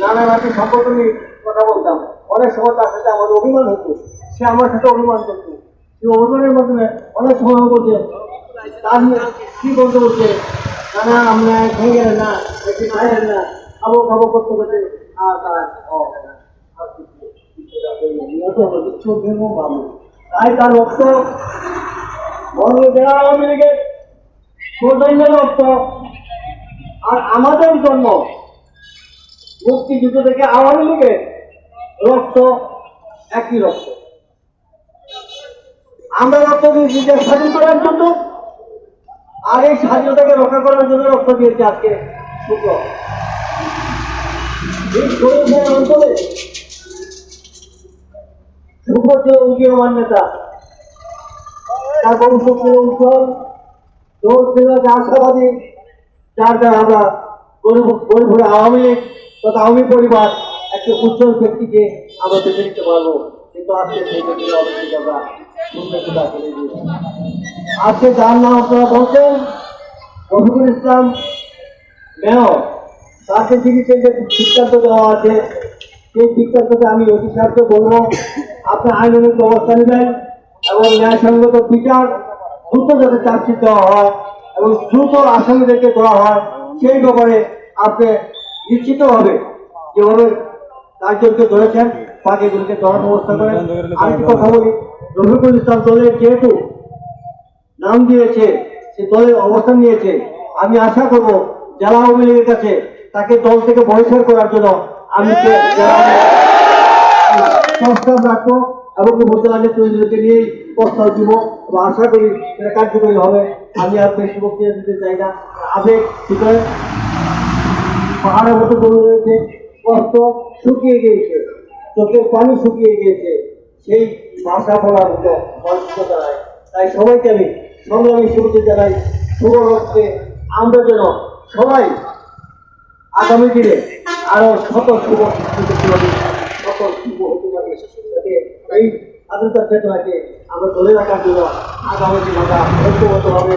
না না নাতি সম্পর্ক নিয়ে কথা বলতাম। অনেক সময় তার সাথে আমার অভিমান হতো। সে আমার সাথে অভিমান করতো। সেই অভিমানের মাধ্যমে অনেক সময় তার কি বলতে বলতে না না আমরা গেলেন না না, খাব খাব করতে করতে। আর তার ভেঙো। তাই তার রক্ত? জেলা আওয়ামী লীগের রক্ত, আর আমাদের জন্য মুক্তিযুদ্ধ থেকে আওয়ামী লীগের রক্ত, একই রক্ত। আমরা রক্ত দিয়েছি যে স্বাধীন করার জন্য, আর এই স্বাধীনতাকে রক্ষা করার জন্য রক্ত দিয়েছে আজকে আওয়ামী লীগ তথা আমি পরিবার একটা উজ্জ্বল ব্যক্তিকে আমরা বেছে নিতে পারব কিন্তু আজকে সেই আমরা আজকে যার নাম আপনারা বলছেন, রফিকুল ইসলাম মেয়র। তাকে চিকিৎসা যে সিদ্ধান্ত দেওয়া আছে, সেই সিদ্ধান্তকে আমি অতি সাহায্য বলব। আপনি আইনানুগ ব্যবস্থা নেবেন এবং ন্যায়সঙ্গত বিচার দ্রুত যাতে চার্জশিট দেওয়া হয় এবং দ্রুত আসামিদেরকে দেওয়া হয়, সেই ব্যাপারে আপনি নিশ্চিতভাবে যেভাবে কার্যকে ধরেছেন বাকিগুলিকে ধরার ব্যবস্থা করেন। আরেকটি কথা বলি? রফিকুল ইসলাম দলের যেহেতু নাম দিয়েছে, সে দলের অবস্থান নিয়েছে, আমি আশা করব জেলা আওয়ামী লীগের কাছে তাকে দল থেকে বহিষ্কার করার জন্য আমি প্রস্তাব রাখব এবং উপজেলাকে তৈরিকে নিয়ে প্রস্তাব দিব। এবং আশা করি এটা কার্যকরী হবে। আমি আর বেশি বক্তৃতা দিতে চাই না। আবেগ ভিতরে পাহাড়ের মতো জমে রয়েছে, কষ্ট শুকিয়ে গিয়েছে, চোখের পানি শুকিয়ে গিয়েছে। সেই ভাষা বলার মতো নাই। তাই সবাইকে আমি সংগ্রামী শুরুতে জানাই, শুভ রক্তে আমরা যেন সবাই আগামী দিনে আরও শত শুভ শত শুভ হতে পারি এই স্বাধীনতার চেতনাকে আমরা ধরে রাখার জন্য আগামী দিন আমরা ঐক্যবদ্ধভাবে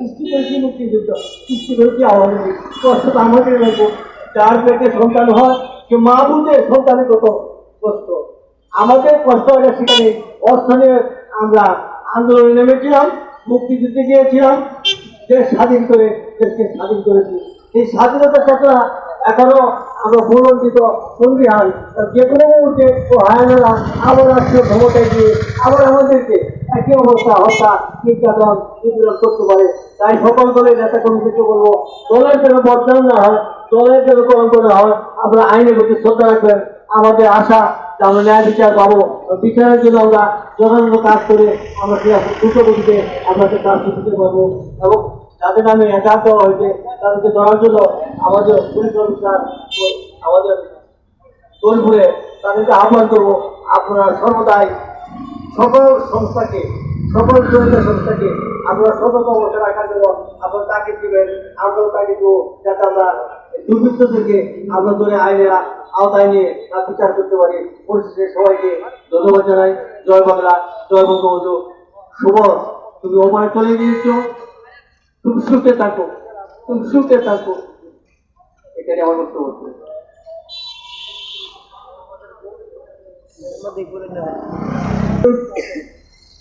সৃষ্টি মুক্তিযুদ্ধ সৃষ্টি করেছি আওয়ামী লীগ কষ্ট আমাদের যার পেটে সন্তান হয় সে মা বুঝে সন্তানের কত কষ্ট আমাদের কষ্ট সেখানে আমরা আন্দোলনে নেমেছিলাম মুক্তিযুদ্ধে গিয়েছিলাম দেশ স্বাধীন করে দেশকে স্বাধীন করেছি এই স্বাধীনতা চেতনা এখনও আমরা ভূলণ্ডিত সঙ্গী হান যে কোনো মুহূর্তে ও হায়ানারা আবার রাষ্ট্রীয় ক্ষমতায় দিয়ে আবার আমাদেরকে একই অবস্থা হত্যা নির্যাতন নিপীড়ন করতে পারে তাই সকল দলের নেতা কর্মীকে বলব? দলের যেন বদনাম না হয়, দলের যেন কলঙ্ক না হয়, আমরা আইনের প্রতি শ্রদ্ধা রাখবেন। আমাদের আশা যে আমরা ন্যায় বিচার পাবো। বিচারের জন্য আমরা যথাযথ কাজ করে আমরা দ্রুত গতিতে আমাদের কাজ করতে পারব এবং যাদের নামে একার দেওয়া হয়েছে, তাদেরকে ধরার জন্য আমাদের পুলিশ অফিসার আমাদের দলপুরে তাদেরকে আহ্বান করব। আপনারা সর্বদাই সকল সংস্থাকে সকল জড়িত সংস্থাকে আপনারা সতর্ক রাখার জন্য আপনারা তাকে দিবেন, আমরাও তাকে দেবো, যাতে আমরা দুর্বৃত্তদেরকে আমরা ধরে আইনের আওতায় নিয়ে তার বিচার করতে পারি। পরিশেষে সবাইকে ধন্যবাদ জানাই। জয় বাংলা, জয় বঙ্গবন্ধু। শুভ, তুমি ওপারে চলে গিয়েছো। তুমি সুখে থাকো। তুমি সুখে থাকো। এখানে আমার বক্তব্য। ছিল।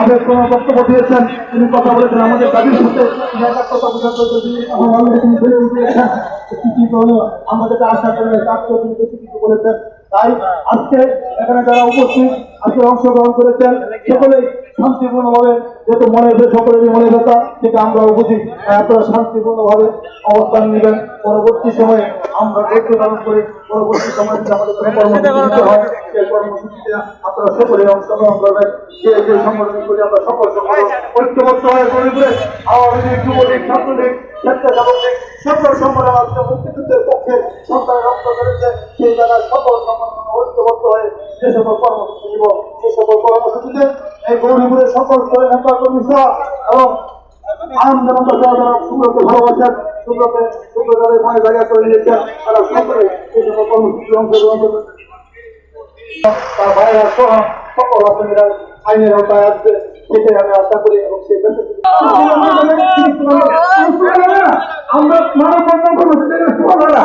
আবেগপূর্ণ বক্তব্য দিয়েছেন। তিনি কথা বলেছেন, আমাদের দাবির সাথে তিনি একাত্মতা বোঝাতে যদি আমার মানুষ তিনি বেড়ে উঠেছেন কি কি হলো? আমরা যেটা আশা কিছু বলেছেন। তাই আজকে এখানে যারা উপস্থিত, আজকে অংশগ্রহণ করেছেন, সকলেই শান্তিপূর্ণভাবে, যেহেতু মনে যে সকলেরই মনে ব্যথা, সেটা আমরা বুঝি আপনারা শান্তিপূর্ণভাবে অবস্থান নেবেন। পরবর্তী সময়ে আমরা ধৈর্য পালন করে পরবর্তী সময়ে আমাদের কোনো কর্মসূচি হয় সেই কর্মসূচিতে আপনারা সকলে অংশগ্রহণ করবেন। যে যে সংগঠন করি আমরা সকল সকল ঐক্যবদ্ধ হয়ে গড়ে তুলে আওয়ামী লীগ যুবলীগ ছাত্রলীগ স্বেচ্ছাসেবক লীগ সকল সংগঠন আজকে মুক্তিযুদ্ধের পক্ষে সন্তান রক্ত করেছে। সেই জায়গায় সকল সংগঠন ঐক্যবদ্ধ হয়ে যে সকল কর্মসূচি নিব সেই সকল কর্মসূচিতে এই গৌরীপুরের সকল স্তরের নেতা কর্মী সহ এবং সকল আসামিরা আইনের আওতায় আসবে সেটাই আমি আশা করি এবং সেই আমরা মানব বন্ধন করব সেটা না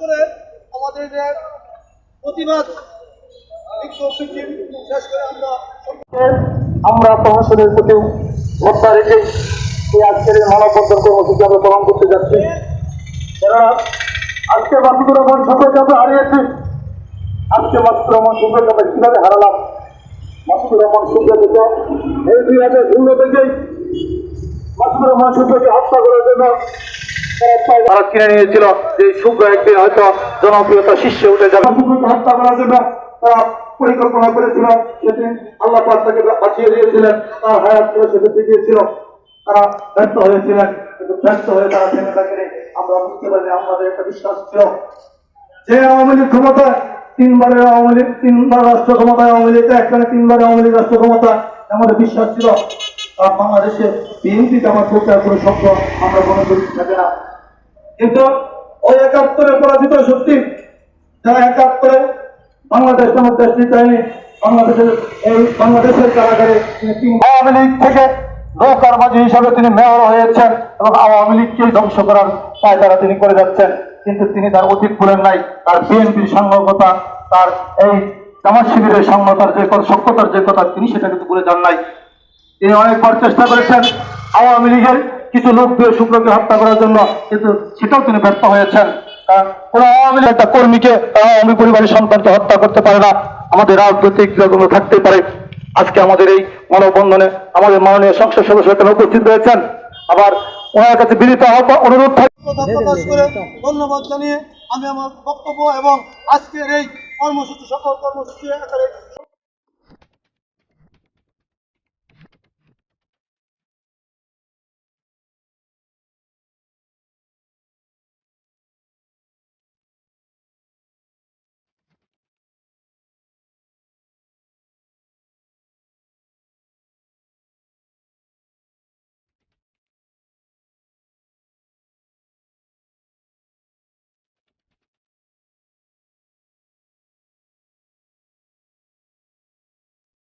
করে আমাদের যে প্রতিবাদ আমরা প্রশাসনের প্রতি শ্রদ্ধা রেখে এই আজকের মানববন্ধন কর্মসূচি আমরা পালন করতে যাচ্ছি। আজকে সবাইকে আমরা হারিয়েছি। আজকে সুন্দরকে আমরা কীভাবে হারালাম? মাসুদুর রহমান এই দুই হাজার ষোলো থেকেই মাসুদুর রহমান হত্যা করার জন্য তারা কিনে নিয়েছিল যে শুভ্র একদিন হয়তো জনপ্রিয়তা শীর্ষে উঠে যাবে। হত্যা করার জন্য তারা পরিকল্পনা করেছিল সেদিন আল্লাহ তাকে পাঠিয়ে দিয়েছিলেন, তার হায়াত করে সেদিকে দিয়েছিল তারা ব্যর্থ হয়েছিলেন, কিন্তু ব্যর্থ হয়ে তারা থেমে থাকেনি। আমরা বুঝতে পারি আমাদের একটা বিশ্বাস ছিল। যে আওয়ামী লীগ ক্ষমতা তিনবারের আওয়ামী লীগ, তিনবার রাষ্ট্র ক্ষমতায় আওয়ামী লীগ একখানে তিনবার আওয়ামী লীগ রাষ্ট্র ক্ষমতা আমাদের বিশ্বাস ছিল। আর বাংলাদেশে বিএনপিকে আমার প্রচার করে শব্দ আমরা মনে করি থাকে না। কিন্তু ওই একাত্তরে পরাজিত শক্তি, যারা একাত্তরে বাংলাদেশ নামক দেশটি চায়নি, বাংলাদেশের এই বাংলাদেশের কারাগারে আওয়ামী লীগ থেকে নৌকার মাঝি হিসাবে তিনি মেয়র হয়েছেন এবং আওয়ামী লীগকে ধ্বংস করার পায়তারা তিনি করে যাচ্ছেন। কিন্তু তিনি তার অতীত ভুলেন নাই। তার বিএনপির সংলগ্নতা তার এই জামাত শিবিরের সংলতার যে কথা সক্ষতার যে কথা, তিনি সেটা কিন্তু ভুলে যান নাই। তিনি অনেকবার চেষ্টা করেছেন আওয়ামী লীগের কিছু লোক দিয়ে শুক্রকে হত্যা করার জন্য, কিন্তু সেটাও তিনি ব্যর্থ হয়েছেন। কোন আওয়ামী লীগ একটা কর্মীকে আওয়ামী পরিবারের সন্তানকে হত্যা করতে পারে না। আমাদের রাজনৈতিক দলগুলো থাকতেই পারে। আজকে আমাদের এই মানববন্ধনে আমাদের মাননীয় সংসদ সদস্য এখানে উপস্থিত রয়েছেন। আবার ওনার কাছে বিনীত অনুরোধ থাকবে প্রকাশ করে ধন্যবাদ জানিয়ে আমি আমার বক্তব্য এবং আজকের এই কর্মসূচি, সকল কর্মসূচি